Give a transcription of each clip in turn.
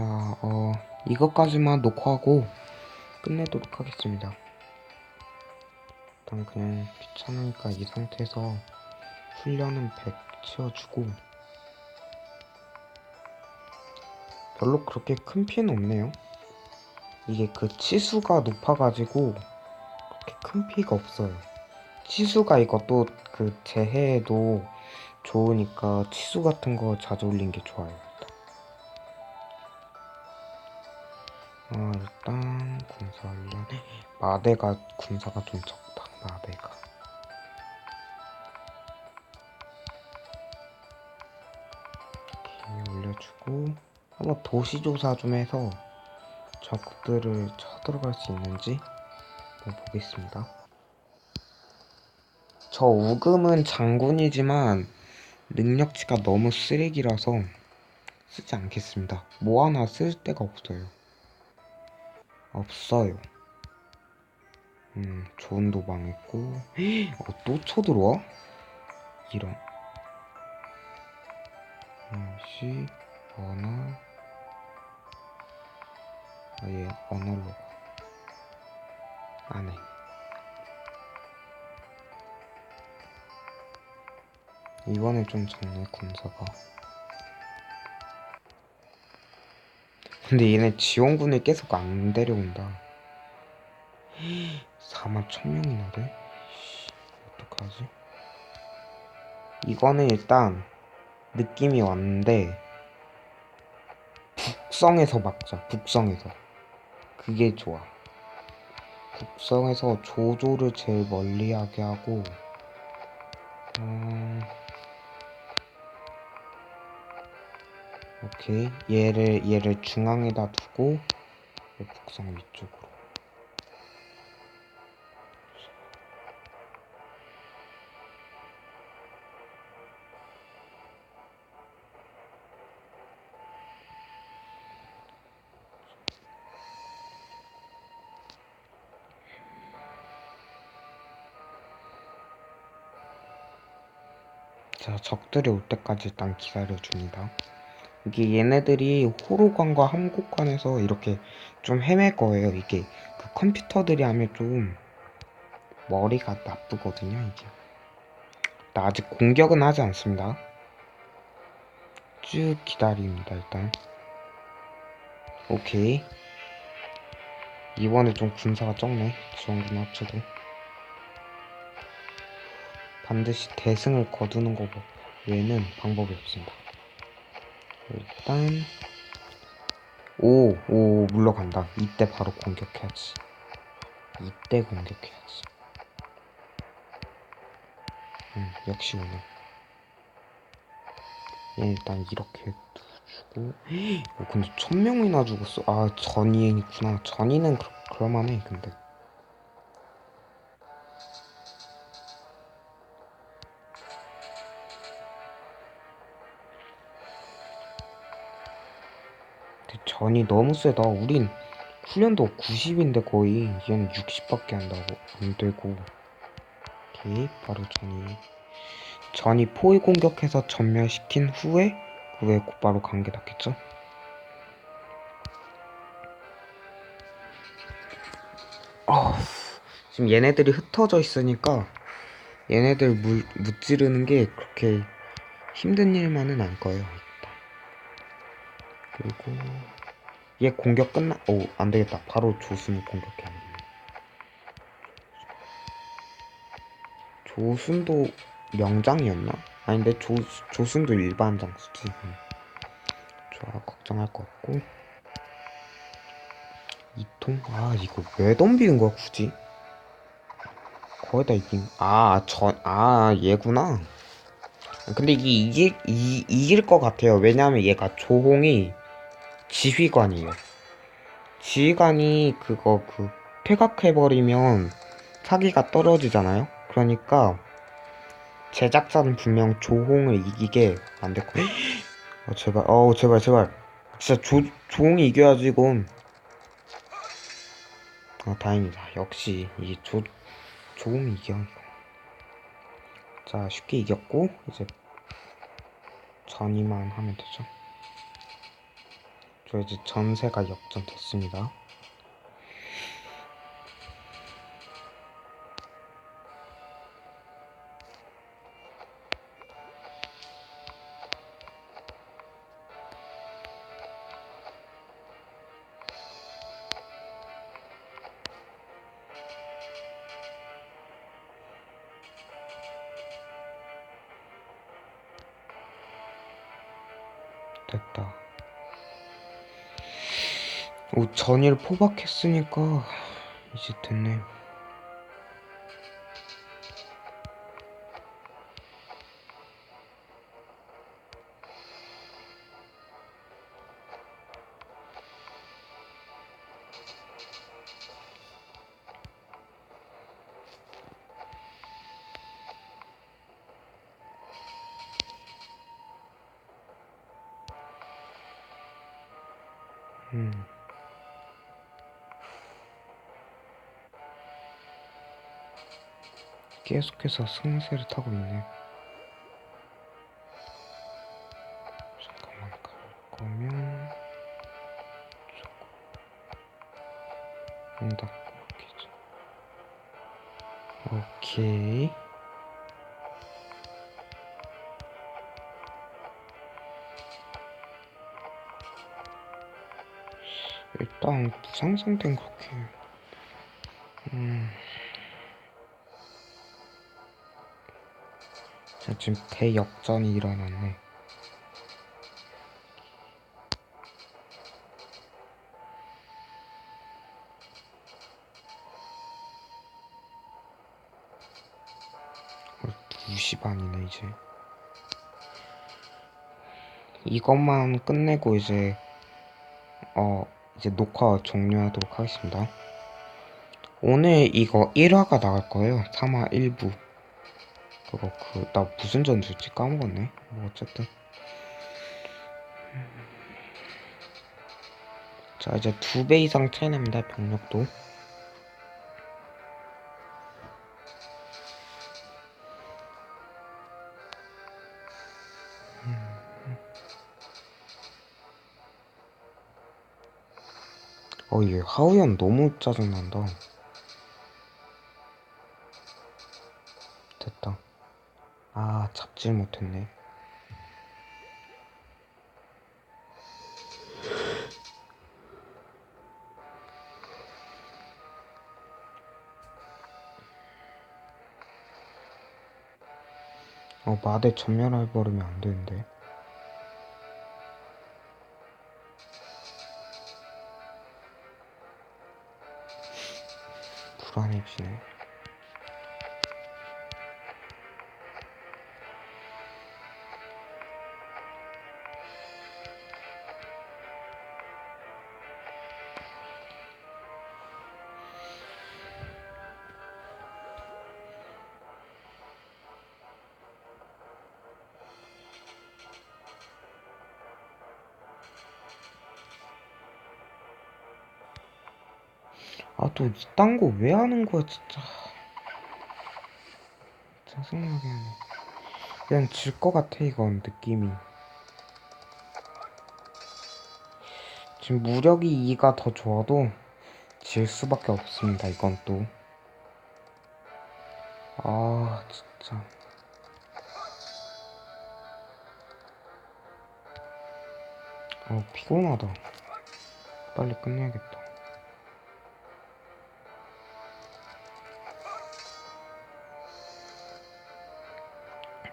자, 어, 이것까지만 녹화하고 끝내도록 하겠습니다. 일단 그냥 귀찮으니까 이 상태에서 훈련은 100 채워주고 별로 그렇게 큰 피해는 없네요. 이게 그 치수가 높아가지고 그렇게 큰 피해가 없어요. 치수가 이것도 그 재해에도 좋으니까 치수 같은 거 자주 올린 게 좋아요. 어, 일단 군사 훈련 마대가 군사가 좀 적다. 마대가 이렇게 올려주고 한번 도시 조사 좀 해서 적들을 쳐들어갈 수 있는지 한번 보겠습니다. 저 우금은 장군이지만 능력치가 너무 쓰레기라서 쓰지 않겠습니다. 뭐 하나 쓸 데가 없어요. 없어요. 음, 조언도 망했고. 어, 또 쳐들어와? 이런. 음시, 언어. 아예 언어로. 안 해. 이번에 좀 적네, 군사가. 근데 얘네 지원군을 계속 안 데려온다. 4만 1000명이나 돼? 씨, 어떡하지? 이거는 일단 느낌이 왔는데 북성에서 막자. 북성에서. 그게 좋아. 북성에서 조조를 제일 멀리하게 하고 음... 오케이 얘를 얘를 중앙에다 두고 북성 위쪽으로 자 적들이 올 때까지 일단 기다려 줍니다. 이게 얘네들이 호로관과 함곡관에서 이렇게 좀 헤맬 거예요. 이게 그 컴퓨터들이 하면 좀 머리가 나쁘거든요. 이게. 나 아직 공격은 하지 않습니다. 쭉 기다립니다. 일단. 오케이. 이번에 좀 군사가 적네. 지원군 합쳐도. 반드시 대승을 거두는 거 외에는 방법이 없습니다. 일단 오, 오 물러간다. 이때 바로 공격해야지. 이때 공격해야지. 음, 역시 오늘. 얘 일단 이렇게 주고. 오, 근데 천 명이나 죽었어. 아 전이행이구나. 전이는 그러, 그럴만해. 근데. 전이 너무 세다. 우린 훈련도 90인데 거의 얘는 60밖에 한다고 안 되고. 오케이 바로 전이 전이 포위 공격해서 전멸시킨 후에 그 후에 곧바로 간게 낫겠죠? 어, 지금 얘네들이 흩어져 있으니까 얘네들 물, 무찌르는 게 그렇게 힘든 일만은 안 거예요. 그리고 얘 공격 끝나 오 안되겠다 바로 조순 공격해 조순도 명장이었나? 아닌데 조, 조순도 일반 장수지 응. 좋아 걱정할 거 없고 이통? 아 이거 왜 덤비는 거야 굳이? 거기다 이긴 아전아 얘구나 근데 이게 이길, 이, 이길 것 같아요 왜냐하면 얘가 조홍이 지휘관이에요. 지휘관이 그거 그 퇴각해버리면 사기가 떨어지잖아요. 그러니까 제작자는 분명 조홍을 이기게 만들고 어 제발 어 제발 제발. 진짜 조 조홍이 이겨야지 이건. 아 다행이다. 역시 이게 조 조홍이 이겨 자 쉽게 이겼고 이제 전이만 하면 되죠 저 이제 전세가 역전됐습니다. 됐다. 오, 전일 포박했으니까 이제 됐네. 음. 계속해서 승세를 타고 있네. 잠깐만 갈 거면 닫고 기자. 오케이. 일단 부상상태는 그렇게 음 지금 대역전이 일어났네 어, 2시 반이네 이제 이것만 끝내고 이제 어 이제 녹화 종료하도록 하겠습니다. 오늘 이거 1화가 나갈 거예요. 3화 1부. 그거 그 나 무슨 전투였지 까먹었네. 뭐 어쨌든. 자 이제 두 배 이상 차이 납니다 병력도. 어, 얘 하우연 너무 짜증난다. 됐다. 아, 잡질 못했네. 어, 마대 전멸해버리면 안 되는데. 불안해지네. 아, 또 이딴 거 왜 하는 거야, 진짜. 짜증나게 하네. 그냥 질 것 같아, 이건, 느낌이. 지금 무력이 2가 더 좋아도 질 수밖에 없습니다, 이건 또. 아, 진짜. 어, 피곤하다. 빨리 끝내야겠다.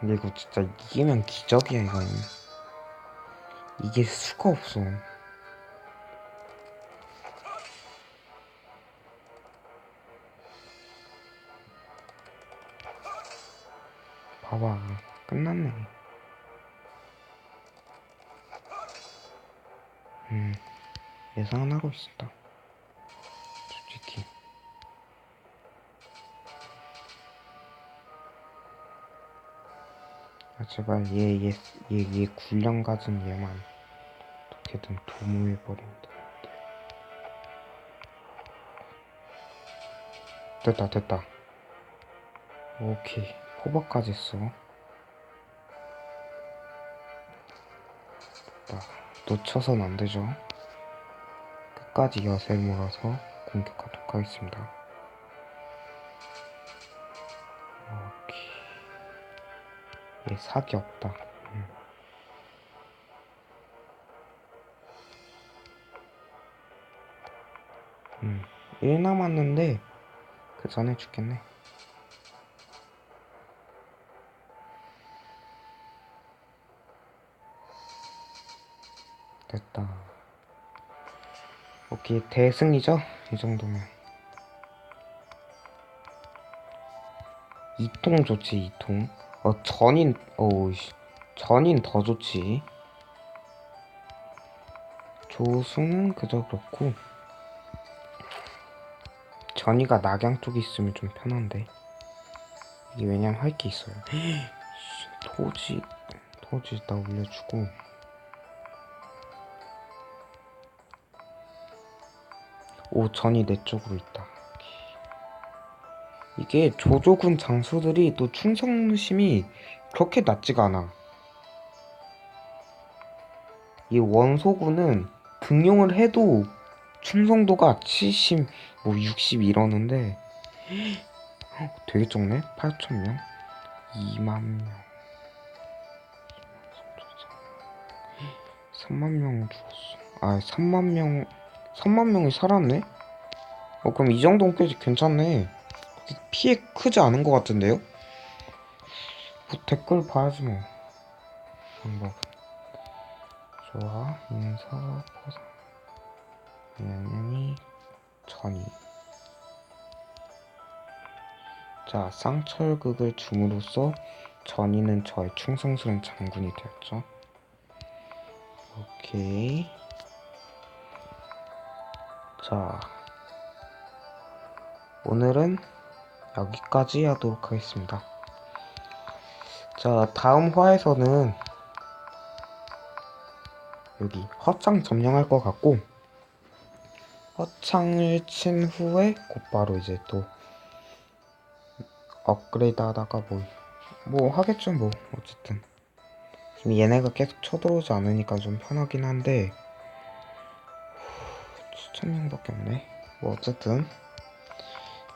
근데 이거 진짜 이기면 기적이야 이거는 이길 수가 없어. 봐봐 끝났네. 음 예상은 하고 있었다 아 제발 얘얘얘얘 굴량 가진 얘만 어떻게든 도모해버린다. 됐다 됐다. 오케이. 호박까지 써 됐다. 놓쳐선 안 되죠? 끝까지 여세를 몰아서 공격하도록 하겠습니다. 사기 없다. 음. 음, 1 남았는데 그 전에 죽겠네. 됐다. 오케이, 대승이죠? 이 정도면. 이통 좋지, 이통. 어, 전인, 어우, 씨. 전인 더 좋지. 조수는 그저 그렇고. 전이가 낙양 쪽에 있으면 좀 편한데. 이게 왜냐면 할 게 있어요. 토지, 토지 일단 올려주고. 오, 전이 내 쪽으로 있다. 이게 조조군 장수들이 또 충성심이 그렇게 낮지가 않아. 이 원소군은 등용을 해도 충성도가 70, 뭐 60 이러는데 되게 적네? 8천명? 2만명 3만명 죽었어 아 3만명 3만명이 살았네? 어 그럼 이 정도면 꽤 괜찮네 피해 크지 않은 것 같은데요? 뭐 댓글 봐야지 뭐. 방법 좋아. 인사 포상. 양양이 전이. 자 쌍철극을 줌으로써 전이는 저의 충성스러운 장군이 되었죠. 오케이. 자. 오늘은 여기까지 하도록 하겠습니다. 자 다음 화에서는 여기 허창 점령할 것 같고 허창을 친 후에 곧바로 이제 또 업그레이드 하다가 뭐, 뭐 하겠죠 뭐. 어쨌든. 지금 얘네가 계속 쳐들어오지 않으니까 좀 편하긴 한데 7천명밖에 없네. 뭐 어쨌든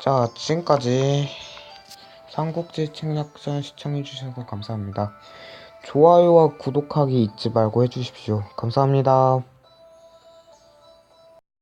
자 지금까지 삼국지 책략전 시청해주셔서 감사합니다. 좋아요와 구독하기 잊지 말고 해주십시오. 감사합니다